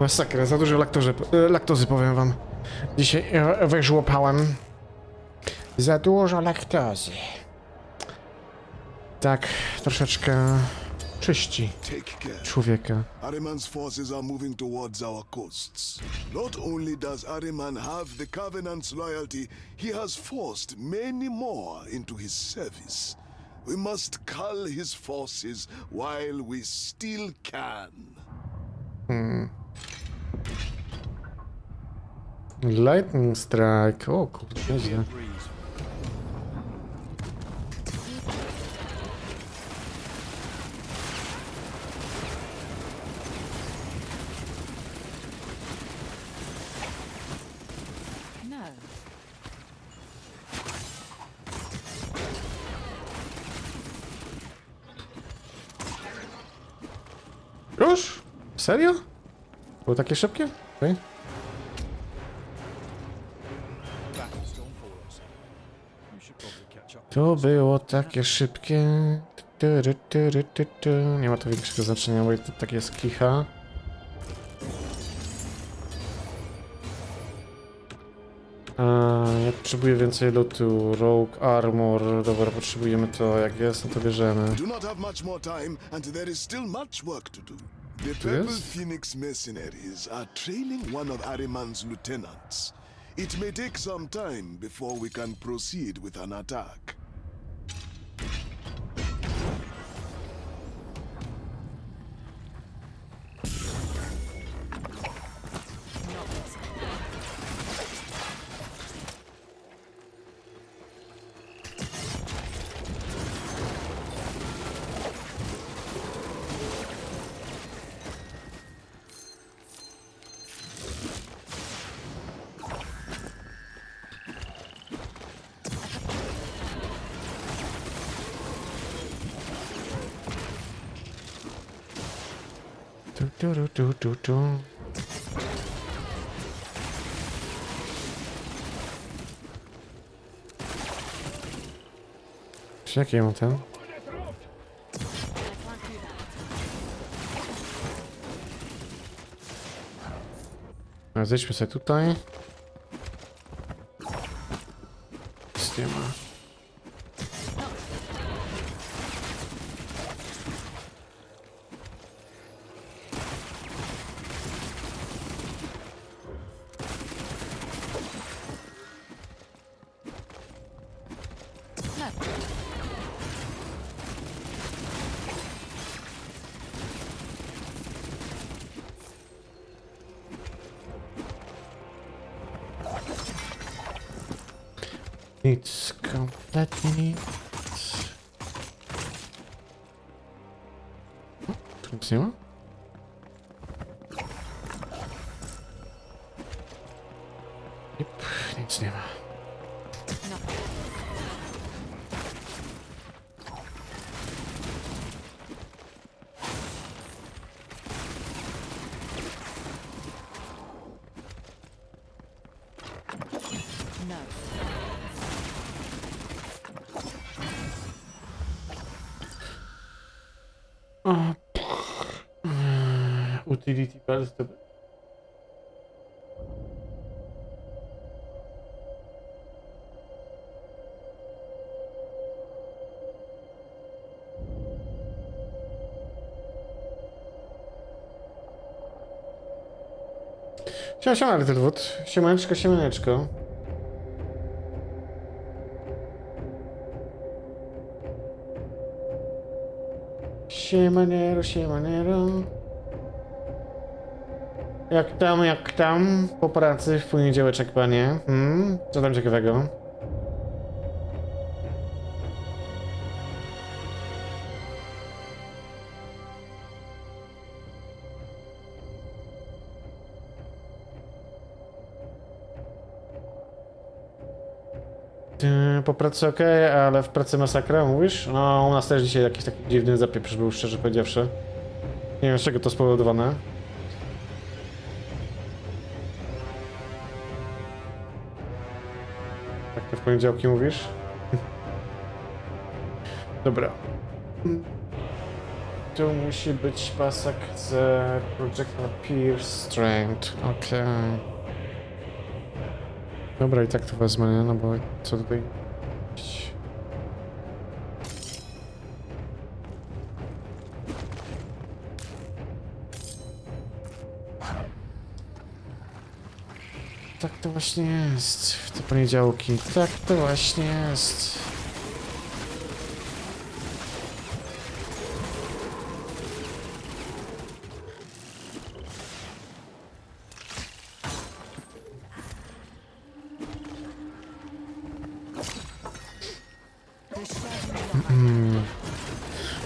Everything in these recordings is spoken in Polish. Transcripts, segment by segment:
Masakra, za dużo laktozy, e, laktozy powiem wam. Dzisiaj e, wyżłopałem. Za dużo laktozy. Tak, troszeczkę czyści człowieka. Ariman's forces are moving towards our coasts. Not only does Ariman have the Covenant's loyalty, he has forced many more into his service. We must cull his forces while we still can. Lightning Strike, o kurde, nieźle. Serio? Było takie szybkie? Okej. To było takie szybkie. Nie ma to większego znaczenia, bo to tak jest kicha. A, ja potrzebuję więcej lootu. Rogue Armor. Dobra, potrzebujemy to. Jak jest, no to bierzemy. Do not have much more time, and there is still much. The? Purple Phoenix mercenaries are training one of Ariman's lieutenants. It may take some time before we can proceed with an attack. Tu, tu, tu, tu, tu. Czy Jaki ja mam ten? A, Zejdźmy sobie tutaj. Nic nie. Nic, kompletnie nic. O, Tu nic nie ma? Jep, nic nie ma. No. No. To... Siema, siema, Littlewood. Siemaneczko, siemaneczko. Siemanero, siemanero. Jak tam, jak tam? Po pracy w poniedziałeczek, panie. Hmm? Co tam ciekawego? Yy, Po pracy ok, ale w pracy masakra, mówisz? No, u nas też dzisiaj jakiś taki dziwny zapieprz był, szczerze powiedziawszy. Nie wiem, z czego to spowodowane. Poniedziałki mówisz? Dobra. tu musi być pasek z Projectile Pierce Strength. Okej. Dobra, i tak to wezmę, nie? No bo co tutaj... Tak to właśnie jest w te poniedziałki. Tak to właśnie jest.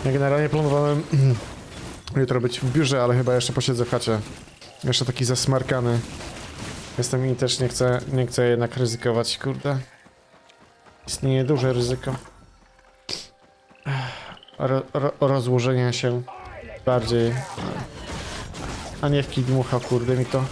Ja generalnie planowałem jutro być w biurze, ale chyba jeszcze posiedzę w chacie. Jeszcze taki zasmarkany. Jestem i też nie chcę, nie chcę jednak ryzykować, kurde. Istnieje duże ryzyko. Ro, ro, rozłożenia się bardziej. A nie w kij dmucha, kurde mi to.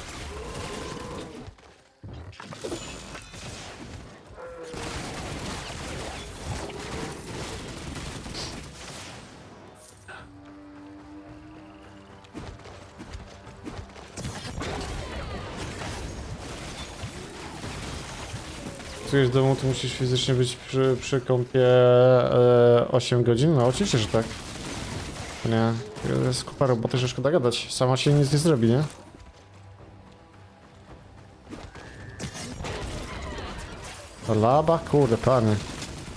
Pracujesz w domu, to musisz fizycznie być przy, przy kąpie e, 8 godzin? No oczywiście, że tak. Nie, to jest kupa roboty, że szkoda gadać. Sama się nic nie zrobi, nie? Laba? Kurde, pany.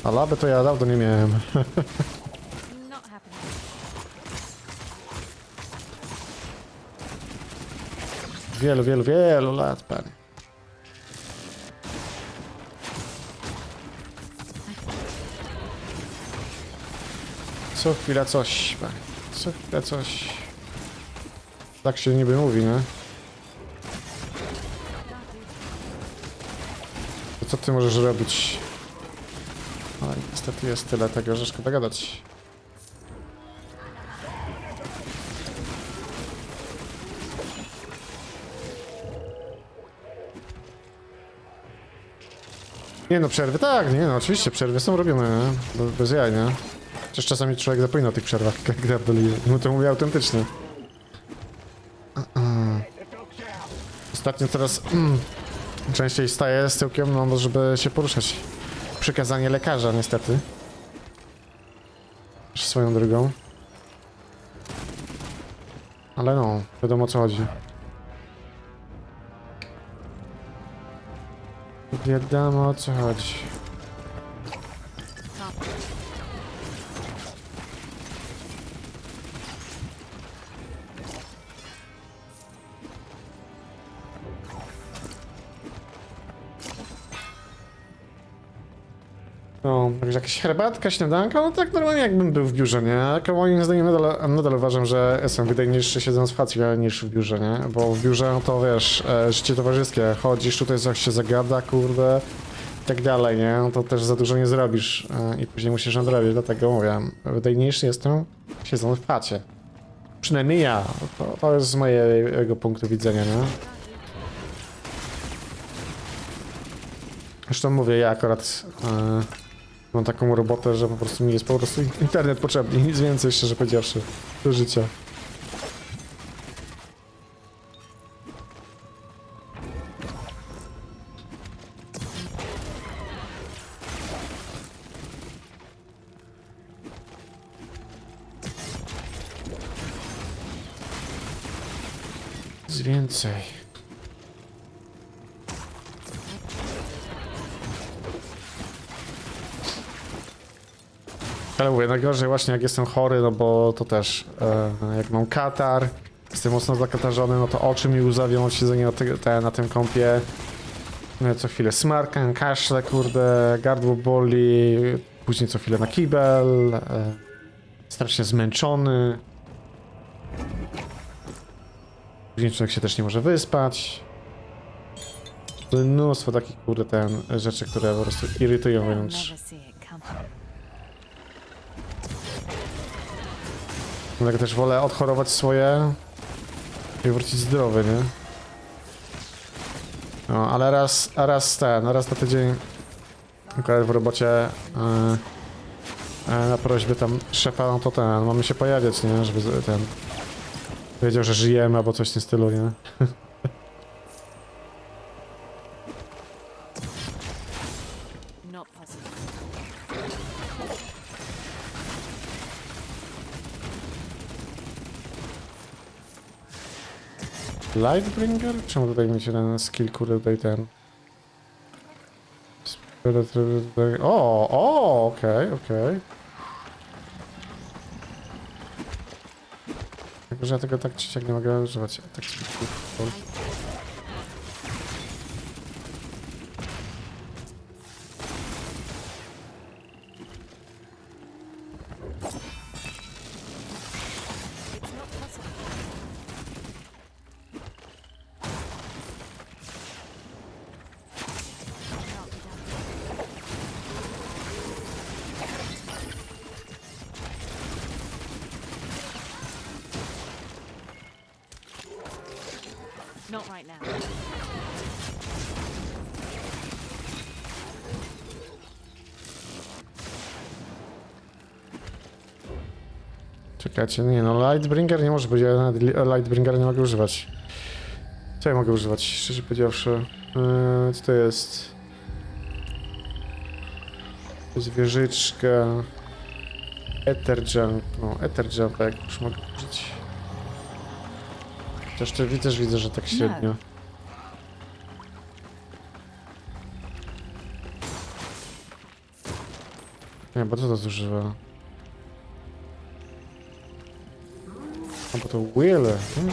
A to ja dawno nie miałem. Wielu, wielu, wielu lat, panie. Co chwila coś, panie. Co chwila coś. Tak się niby mówi, nie? To co ty możesz robić? No i niestety jest tyle tego, że szkoda gadać. Nie no, przerwy tak, nie no, oczywiście przerwy są robione, nie? Be- bez jaj, nie? Chociaż czasami człowiek zapomina o tych przerwach, jak gardolije. No to mówię autentycznie. Ostatnio teraz mm, częściej staję z tyłkiem, no żeby się poruszać. Przykazanie lekarza, niestety. Swoją drogą. Ale no, wiadomo o co chodzi. Wiadomo o co chodzi. Jakaś herbatka, śniadanka, no tak normalnie jakbym był w biurze, nie? Tylko moim zdaniem nadal, nadal uważam, że jestem wydajniejszy siedząc w facie niż w biurze, nie? Bo w biurze, no to wiesz, e, życie towarzyskie, chodzisz tutaj, coś się zagada, kurde, i tak dalej, nie? No to też za dużo nie zrobisz e, i później musisz nadrobić, dlatego mówię, wydajniejszy jestem siedząc w facie. Przynajmniej ja, to, to jest z mojego punktu widzenia, nie? Zresztą mówię, ja akurat e, mam taką robotę, że po prostu mi jest po prostu internet potrzebny nic więcej, szczerze powiedziawszy, do życia. Ale mówię, najgorzej właśnie jak jestem chory, no bo to też, e, jak mam katar, jestem mocno zakatarzony, no to oczy mi łzawią od siedzenia na, te, te, na tym kąpie. No, co chwilę smarkam, kaszle, kurde, gardło boli, później co chwilę na kibel, e, strasznie zmęczony. Później człowiek się też nie może wyspać. Mnóstwo takich, kurde, ten, rzeczy, które po prostu irytują wręcz. Dlatego też wolę odchorować swoje i wrócić zdrowy, nie? No, ale raz, raz ten, raz na tydzień akurat w robocie yy, E, na prośbę tam szefa, no to ten, mamy się pojawiać, nie? Żeby ten... Wiedział, że żyjemy albo coś w tym stylu, nie? Lightbringer? Czemu tutaj mi się ten skill, kurde, tutaj ten... O, o, okej, okej. Tylko, że ja tego tak czy siak nie mogę używać. Tak Czekajcie, nie no, Lightbringer nie może być, ja Lightbringer nie mogę używać. Co ja mogę używać, szczerze powiedziawszy? Yy, co to jest? To jest wieżyczka. Ether Jump, no Ether Jump, jak już mogę użyć. Chociaż te, też widzę, że tak średnio. Nie, bo co to zużywa? A bo to Will. Hmm?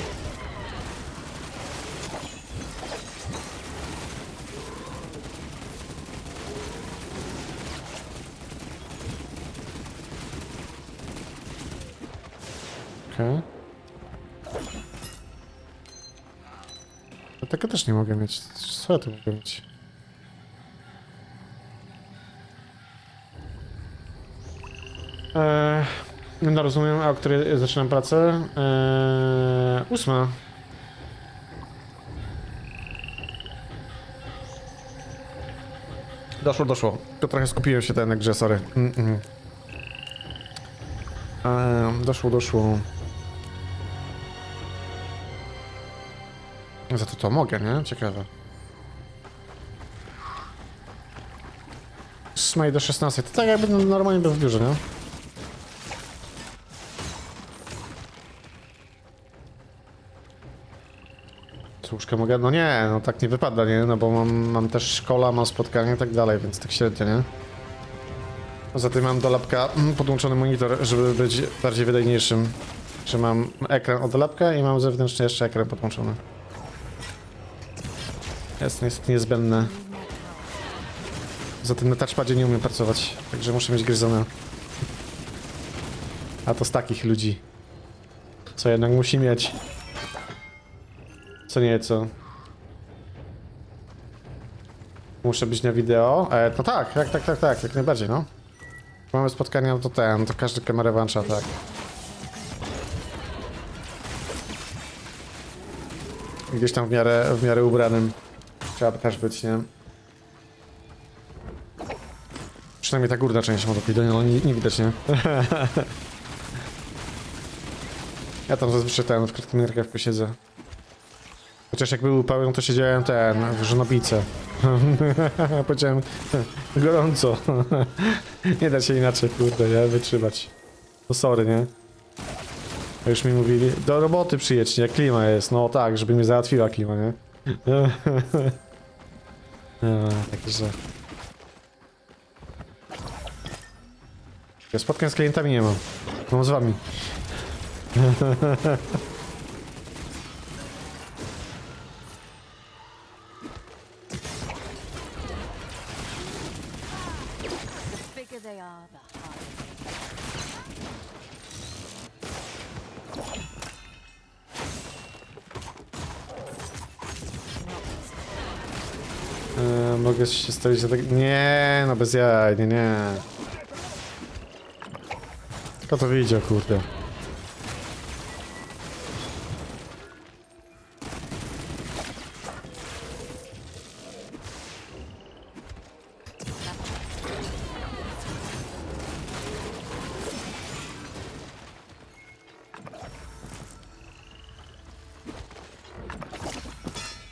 Okay. Tego też nie mogę mieć. Co ja tu mogę mieć? Eee, no rozumiem, a o której zaczynam pracę? Eee, ósma. Doszło, doszło. To trochę skupiłem się ten na grze, sorry. Mm -mm. Eee, doszło, doszło. Za to to mogę, nie? Ciekawe. Z 8 do 16. To tak jakby normalnie był w biurze, nie? Służkę mogę? No nie, no tak nie wypada, nie? No bo mam, mam też szkoła, mam spotkanie i tak dalej, więc tak średnio, nie? Poza tym mam do lapka mm, podłączony monitor, żeby być bardziej wydajniejszym. Że mam ekran od lapka i mam zewnętrzny jeszcze ekran podłączony. Jest niestety niezbędne. Za tym na touchpadzie nie umiem pracować, także muszę mieć gryzona. A to z takich ludzi. Co jednak musi mieć. Co nieco. Muszę być na wideo? E, no tak, tak, tak, tak, tak, jak najbardziej, no. Mamy spotkania, no to ten, to każdy kamerę włącza, tak. Gdzieś tam w miarę, w miarę ubranym. Trzeba by też być, nie? Przynajmniej ta górna część motopidu, no nie, nie widać, nie? ja tam zazwyczaj ten, w krótkim rękawku siedzę. Chociaż jak był pełen, to siedziałem ten, w żonobice. Powiedziałem, gorąco. nie da się inaczej, kurde, nie? Wytrzymać. To sorry, nie? A już mi mówili, do roboty przyjedź, nie? Klima jest. No tak, żeby mnie załatwiła klima, nie? no, także... Ja spotkań z klientami nie mam. Mam z wami. They are, the harder. E, mogę się stawić tak... Nie, no bez jaj, nie, nie. Kto to widział, kurde.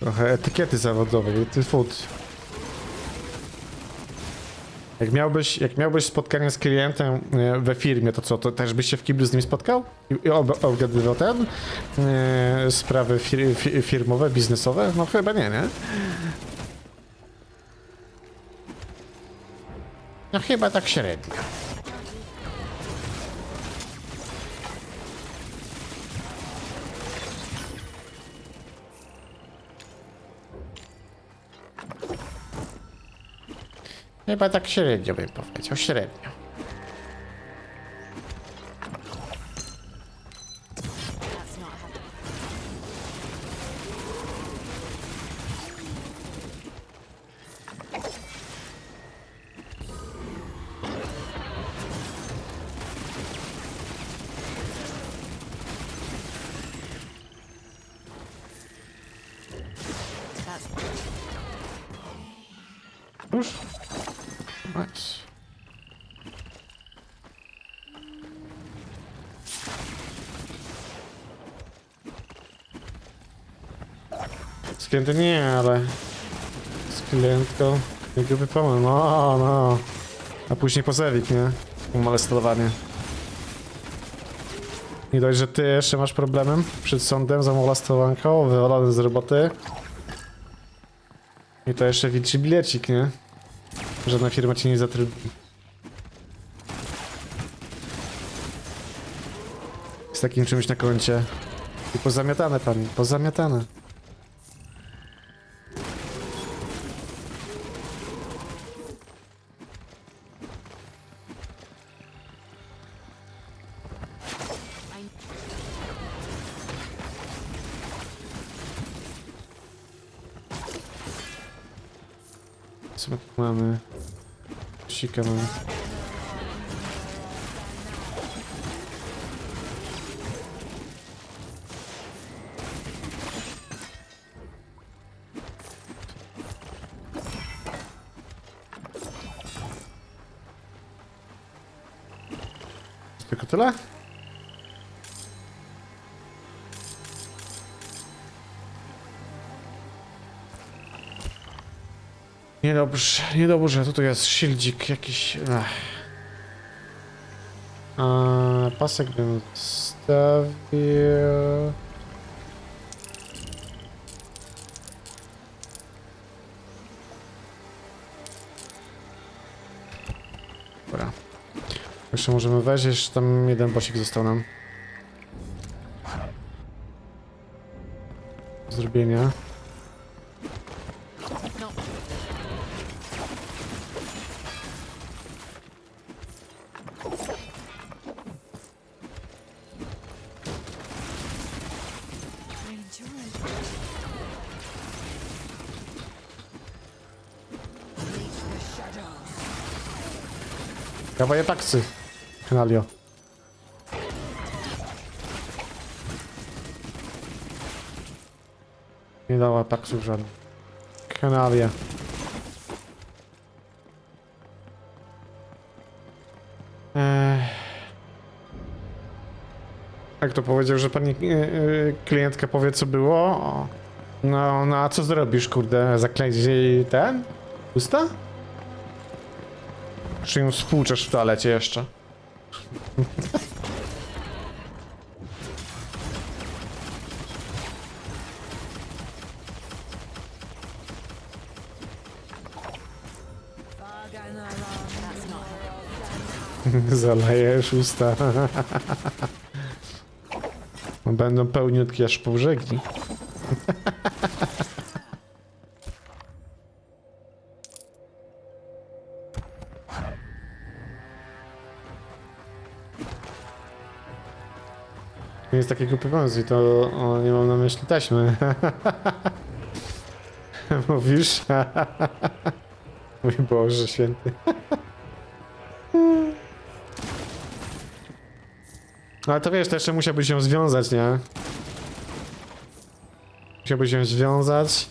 Trochę etykiety zawodowej, ty food. Jak miałbyś, jak miałbyś spotkanie z klientem e, we firmie, to co, to też byś się w kiblu z nim spotkał? I, i ob, obgadywał ten? E, sprawy fir, fi, firmowe, biznesowe? No chyba nie, nie? No chyba tak średnio. Chyba tak średnio bym powiedział, średnio. Klientem nie, ale klientką jakby pomysł. No, no. A później pozewik, nie? Molestowanie. Nie dość, że ty jeszcze masz problemem przed sądem za molestowanką, wywalony z roboty. I to jeszcze wilczy bilecik, nie? Żadna firma cię nie zatrudni. Z takim czymś na koncie. I pozamiatane pani, pozamiatane. Co my tu mamy? Sika mamy. Tylko tyle? Niedobrze, niedobrze, co tu jest? Shieldzik jakiś... Ech. A, pasek bym stawił... Dobra. Jeszcze możemy wejść, jeszcze tam jeden bosik został nam. Zrobienia. Dawaj taksy, Kanalio. Nie dała taksów żadnych. Kanalia. Jak to powiedział, że pani e, e, klientka powie co było? No, no a co zrobisz, kurde? Jej ten? Usta? Czy ją spłuczesz w toalecie jeszcze? Zalejesz usta. Będą pełniutkie aż po brzegi. Jest takiego pomysłu i to o, nie mam na myśli taśmy. Mówisz? Mój Boże święty. Ale to wiesz, to jeszcze musiałbyś się związać, nie? Musiałbyś się związać.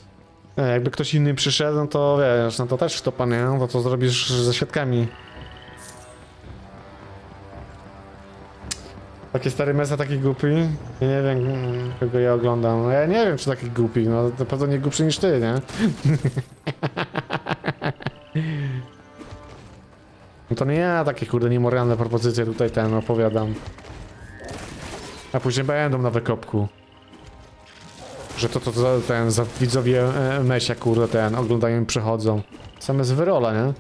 E, jakby ktoś inny przyszedł, no to wiesz, no to też to nie? No to zrobisz ze świadkami. Taki stary mesa, taki głupi? Ja nie wiem, kogo ja oglądam. No Ja nie wiem, czy taki głupi, no to pewno nie głupszy niż ty, nie? No to nie ja takie kurde niemoralne propozycje tutaj ten opowiadam. A później będą na wykopku. Że to, to, to ten, za widzowie e, Mesia kurde ten, oglądają i przychodzą. Same z wyrola, nie?